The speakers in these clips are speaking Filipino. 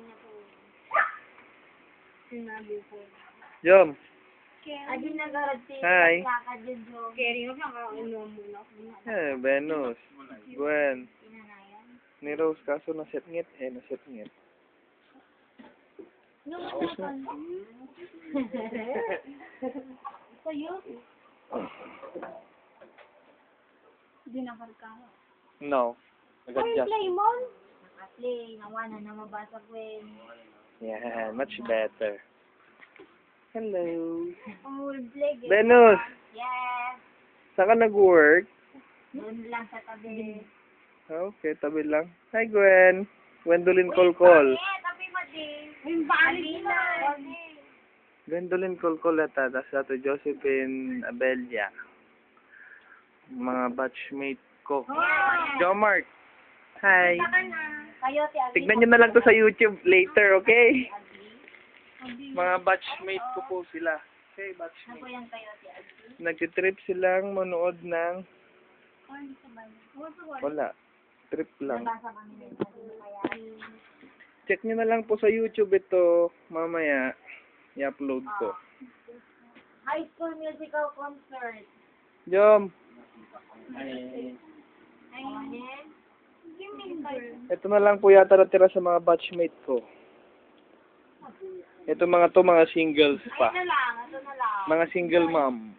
niya po. Sinabi po. Jom. Adi nagarad si Hi. Keri ko siya, kaunom mo na. Eh, Venus. Gwen. Ni Rose, kaso naset ngit. Eh, naset ngit. Nung Excuse upan. Sa'yo? Hindi nakarkama. No. Nag-adjust. play mo? Naka-play. Nawa na na mabasa ko eh. Yan, much better. Hello. Umulbleg eh. Venus, Yes. saan ka nag-work? Doon lang sa tabi. Okay, tabi lang. Hi, Gwen. Gwendolyn Kolkol. Eh, tabi mo din. Yung bali na. Gwendolyn Kolkol ata. Tapos ato Josephine Abelia. Mga batchmate ko. Jomark. Hi. Abi. Tignan nyo na lang to sa YouTube later, okay? Mga batchmate ko po sila. Okay, Ano po batchmate. Abi? Nagtitrip silang manood ng... Ano? Wala. Trip lang. Check nyo na lang po sa YouTube ito. Mamaya, i-upload ko. High School Musical Concert. Jom, Ayun. Ito na lang po yata natira sa mga batchmate ko. Ito mga to, mga singles pa. Mga single mom.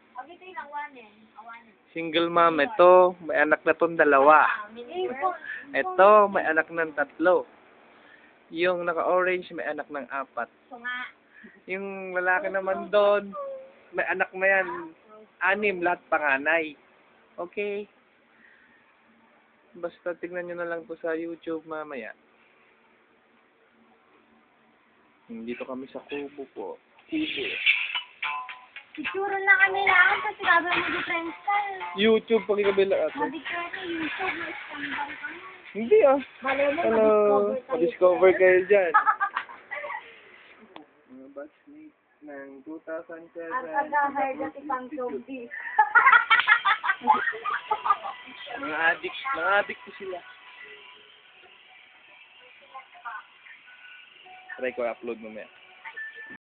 Yung awanin. Awanin. Single mom, ito, may anak na tong dalawa. Eh. Ito, may anak ng tatlo. Yung naka-orange, may anak ng apat. Yung lalaki naman doon, may anak na yan, anim, lahat panganay. Okay? Basta tignan nyo na lang po sa YouTube mamaya. Dito kami sa Kubo po. Kubo. picture na kami lang kasi sabi mo di friends ka. YouTube, pagkikabila ate. Madikra sa YouTube, ka na. Hindi ah. Bale mo, Hello. Pa-discover kayo dyan. Mga batchmate ng 2007. Ang taga-hard at isang showbiz. Mga addict, mga addict ko sila. Try ko upload mamaya.